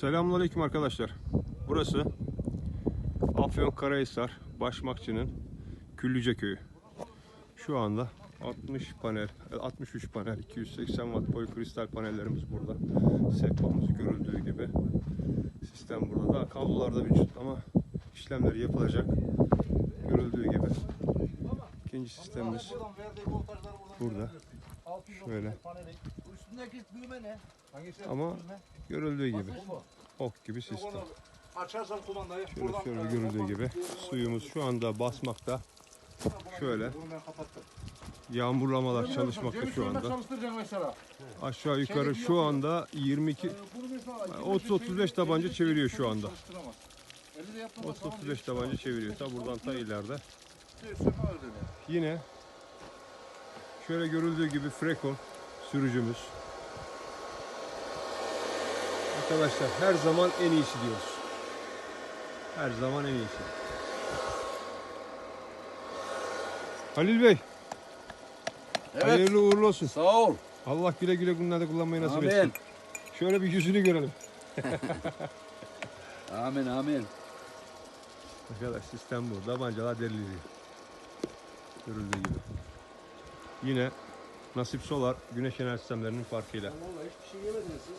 Selamünaleyküm arkadaşlar. Burası Afyonkarahisar Başmakçı'nın Küllüce köyü. Şu anda 60 panel, 63 panel, 280 watt polikristal panellerimiz burada. Sehpamız görüldüğü gibi. Sistem burada. Daha kablolar da mevcut ama işlemleri yapılacak. Görüldüğü gibi. İkinci sistemimiz burada. Şöyle. Üstündeki düğme ne? Hangisi? Ama görüldüğü gibi. Ok gibi sistem. Açarsan kumandayı. Şöyle şöyle görüldüğü gibi suyumuz şu anda basmakta. Şöyle yağmurlamalar çalışmakta şu anda. Aşağı yukarı şu anda 22 Bunu mesela 30-35 tabanca çeviriyor şu anda. çalıştıramaz. Eli de yaptığında 30-35 tabanca çeviriyor. Ta buradan ta ileride. Öyle. Yine şöyle görüldüğü gibi Frekon sürücümüz. Arkadaşlar her zaman en iyisi diyoruz. Her zaman en iyisi. Halil Bey, hayırlı uğurlu olsun. Sağ ol. Allah güle güle günlerde kullanmayı nasip Amin. etsin. Şöyle bir yüzünü görelim. Amin amin. Arkadaş sistem bu. Tabancalar deliliyor. Görüldüğü gibi. Yine Nasip Solar güneş enerji sistemlerinin farkıyla. Vallahi hiçbir şey yemediniz siz.